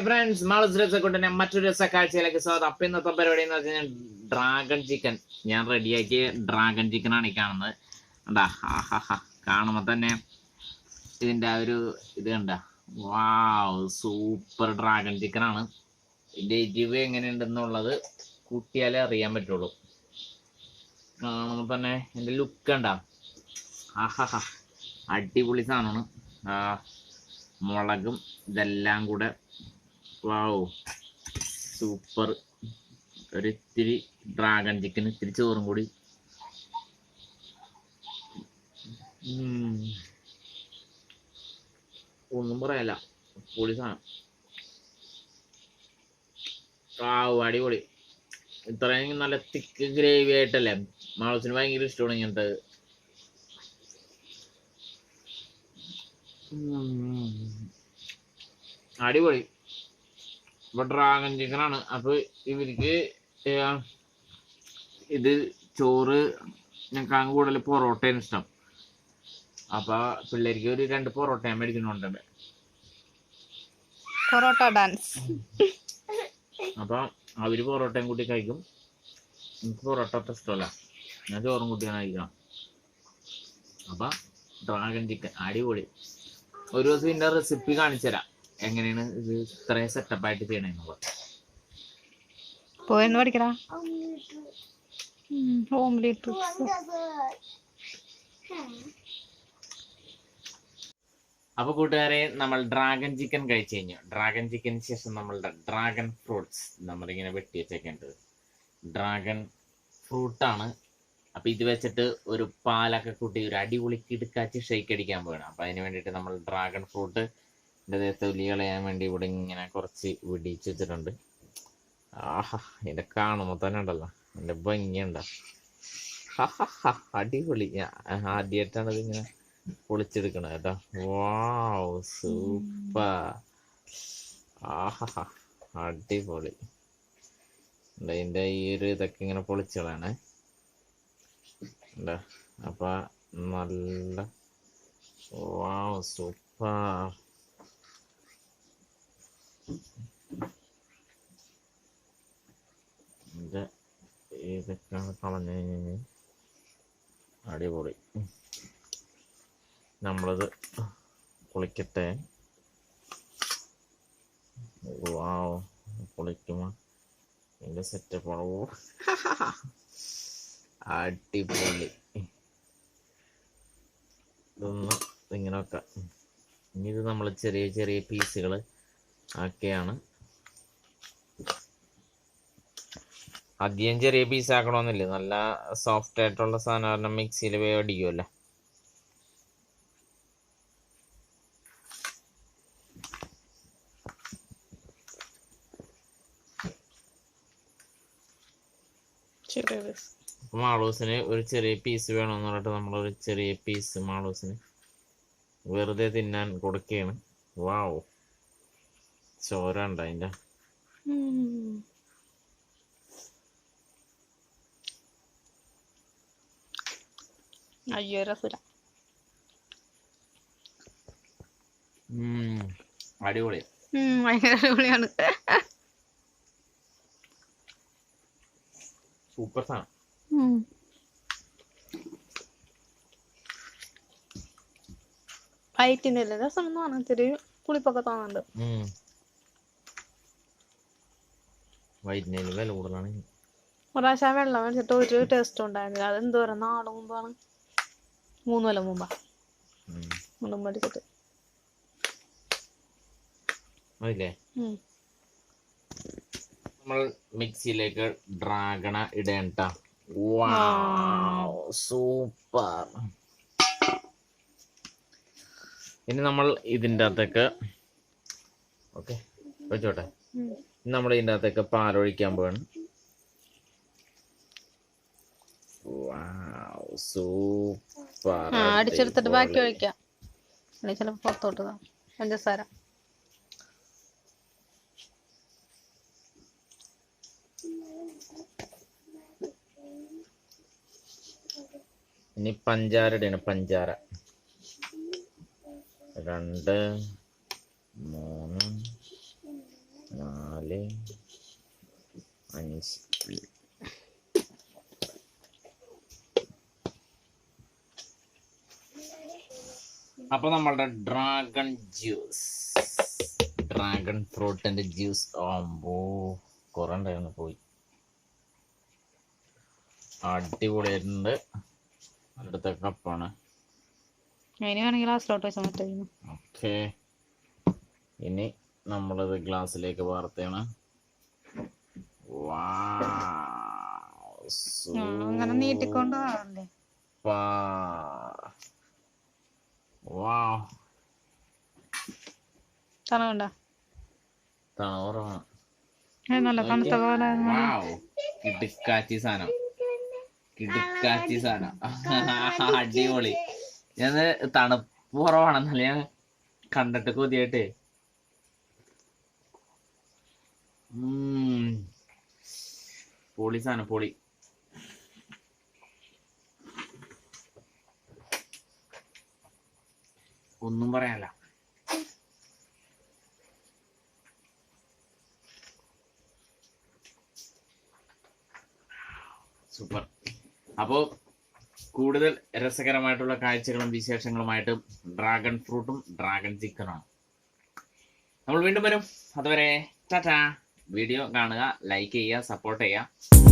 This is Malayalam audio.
ഹായ് ഫ്രണ്ട്സ് മാളസ് രസക്കൂട്ടിന്റെ മറ്റൊരു രസക്കാഴ്ചയിലേക്ക് സ്വാഗതം. അപ്പൊ ഇന്നത്തെ പരിപാടി എന്ന് വെച്ചാൽ ഡ്രാഗൺ ചിക്കൻ ഞാൻ റെഡിയാക്കിയ ഡ്രാഗൺ ചിക്കൻ ആണ് ഈ കാണുന്നത്. ഉണ്ടാ ഹാ കാണുമ്പോ തന്നെ ഇതിന്റെ ആ ഒരു ഇത് കണ്ട? വാവ് സൂപ്പർ ഡ്രാഗൺ ചിക്കൻ ആണ്. ഇതിന്റെ എരിവ് എങ്ങനെയുണ്ടെന്നുള്ളത് കൂട്ടിയാലേ അറിയാൻ പറ്റുള്ളൂ. കാണുമ്പോ തന്നെ എന്റെ ലുക്ക് ഉണ്ടാ ആഹാ അടിപൊളി സാധനമാണ്. മുളകും ഇതെല്ലാം കൂടെ വാവ് സൂപ്പർ ഒരു ഇത്തിരി ഡ്രാഗൺ ചിക്കൻ ഇത്തിരി ചോറും കൂടി. ഒന്നും പറയല്ല. പൊളി സാധനം വാവ് അടിപൊളി. ഇത്രയും നല്ല തിക്ക് ഗ്രേവി ആയിട്ടല്ലേ? മാളസിന് ഭയങ്കര ഇഷ്ടമാണ് ഇങ്ങനത്തെ. അടിപൊളി. ഇപ്പൊ ഡ്രാഗൺ ചിക്കൻ ആണ്. അപ്പൊ ഇവർക്ക് ഇത് ചോറ് ഞങ്ങൾക്ക് കൂടുതൽ പൊറോട്ടയാണ് ഇഷ്ടം. അപ്പൊ പിള്ളേർക്ക് ഒരു രണ്ട് പൊറോട്ട മേടിക്കുന്നുണ്ട്. പൊറോട്ട ഡാൻസ് അപ്പൊ അവർ പൊറോട്ടയും കൂട്ടി കഴിക്കും. എനിക്ക് പൊറോട്ട അത്ര ഇഷ്ടമല്ല. ഞാൻ ചോറും കൂട്ടിയാണ് കഴിക്കാം അപ്പൊ ഡ്രാഗൺ ചിക്കൻ അടിപൊളി. ഒരു ദിവസം ഇതിന്റെ റെസിപ്പി കാണിച്ചു തരാം എങ്ങനെയാണ് ഇത് ഇത്രയും സെറ്റപ്പ് ആയിട്ട് ചെയ്യണമെന്നുള്ളത് പോയെന്ന് പഠിക്കടാ? ഓംലേറ്റ് അപ്പൊ കൂട്ടുകാരെ നമ്മൾ ഡ്രാഗൺ ചിക്കൻ കഴിച്ചു കഴിഞ്ഞു. ഡ്രാഗൺ ചിക്കന് ശേഷം നമ്മളുടെ ഡ്രാഗൺ ഫ്രൂട്ട്സ് നമ്മളിങ്ങനെ വെട്ടി വെച്ചേക്കേണ്ടത്. ഡ്രാഗൺ ഫ്രൂട്ടാണ് അപ്പൊ ഇത് വെച്ചിട്ട് ഒരു പാലൊക്കെ കൂട്ടി ഒരു അടിപൊളി കിടുക്കാച്ച് ഷേക്ക് അടിക്കാൻ പോകണം അപ്പൊ അതിന് വേണ്ടിയിട്ട് നമ്മൾ ഡ്രാഗൺ ഫ്രൂട്ട് ഇതിന്റെ തൊലി കളയാൻ വേണ്ടി ഇവിടെ ഇങ്ങനെ കുറച്ച് വിടിച്ച് വെച്ചിട്ടുണ്ട്. ആഹാ എന്റെ കാണുമ്പോ തന്നെ ഉണ്ടല്ലോ. എന്റെ ഭംഗിയുണ്ട? അടിപൊളി. ആദ്യമായിട്ടാണ് ഇതിങ്ങനെ പൊളിച്ചെടുക്കണത് കേട്ടോ. വാവ് സൂപ്പർ ആഹാ അടിപൊളി. ഇതിന്റെ ഈ ഒരു ഇതൊക്കെ ഇങ്ങനെ പൊളിച്ചതാണ്. അപ്പൊ നല്ല വാവ് സൂപ്പർ ഇതിന്റെ ഇതൊക്കെ കളഞ്ഞു അടിപൊളി. നമ്മളത് പൊളിക്കട്ടെ? വാവ് പൊളിക്കുമോ? ഇതിന്റെ സെറ്റപ്പ് ഓ. അടിപൊളി. ഇതൊന്ന് ഇങ്ങനെ വെക്കാം. ഇനി ഇത് നമ്മൾ ചെറിയ ചെറിയ പീസുകൾ ആക്കിയാണ്. അധികം ചെറിയ പീസ് ആക്കണമെന്നില്ല നല്ല സോഫ്റ്റ് ആയിട്ടുള്ള സാധനം മിക്സിയിൽ വേടിക്കുമല്ലോ മാളൂസിന് ഒരു ചെറിയ പീസ് വേണമെന്ന് പറഞ്ഞിട്ട് നമ്മളൊരു ചെറിയ പീസ് മാളൂസിന് വെറുതെ തിന്നാൻ കൊടുക്കുകയാണ്. വാവ് ചോര ഉണ്ട് അതിന്റെ അയ്യോ ഭയങ്കര അടിപൊളിയാണ്. സൂപ്പർ സാധനം. വയറ്റിന്റെ രസം എന്ന് പറഞ്ഞാൽ ചെറിയ പുളിപ്പൊക്കെ തോന്നുന്നുണ്ട് വൈദ്യുതി വില കൂടുതലാണ്. ഒരു പ്രാവശ്യം വെള്ളം മേടിച്ചിട്ട് ഒരു ടേസ്റ്റ് ഉണ്ടായിരുന്നില്ല. അത് എന്തോരം നാളെ മുമ്പാണ്. മൂന്ന് കൊല്ലം മുമ്പാ. മേടിച്ചിട്ട്. നമ്മൾ മിക്സിയിലേക്ക് ഡ്രാഗണ ഇടേണ്ട സൂപ്പർ. ഇനി നമ്മൾ ഇതിന്റെ അകത്തേക്ക് ഓക്കെ വെച്ചോട്ടെ. നമ്മൾ ഇതിന്റെ അകത്തേക്ക് പാലൊഴിക്കാൻ പോവാണ്. സൂപ്പർ അടിച്ചെടുത്തിട്ട് ബാക്കി ഒഴിക്കാം. ചിലപ്പോൾ പുറത്തോട്ട്. പഞ്ചസാര. ഇനി പഞ്ചാര ഇടണം പഞ്ചാര. രണ്ട് മൂന്ന് നാല് അഞ്ച് അപ്പൊ നമ്മളുടെ ഡ്രാഗൺ ജ്യൂസ് ഡ്രാഗൺ ഫ്രൂട്ടിന്റെ ജ്യൂസ് ആകുമ്പോ കുറെ ഉണ്ടായിരുന്നു പോയി. അടിപൊളിയായിട്ടുണ്ട് അടുത്ത കപ്പാണ് ഇനി വേണമെങ്കിൽ വെച്ചാൽ മറ്റേ. ഓക്കെ ഇനി നമ്മളത് ഗ്ലാസ്സിലേക്ക് വാർത്തയാണ് അങ്ങനെ നീട്ടിക്കൊണ്ട് തണുണ്ട നല്ല തണുത്ത പോലെ വാവ് കിടുക്കാച്ചി സാധനം. കിടുക്കാച്ചി സാധനം. അടിപൊളി. ഞാൻ തണുപ്പ് കുറവാണെന്നല്ല ഞാൻ കണ്ടിട്ട് കൊതിയായിട്ടേ. പൊളി സാധനം പൊളി. ഒന്നും പറയാനല്ല. സൂപ്പർ. അപ്പോൾ കൂടുതൽ രസകരമായിട്ടുള്ള കാഴ്ചകളും വിശേഷങ്ങളുമായിട്ട് ഡ്രാഗൺ ഫ്രൂട്ടും ഡ്രാഗൺ ചിക്കനുമാണ്. നമ്മൾ വീണ്ടും വരും. അതുവരെ ടാറ്റാ. വീഡിയോ കാണുക ലൈക്ക് ചെയ്യുക സപ്പോർട്ട് ചെയ്യുക.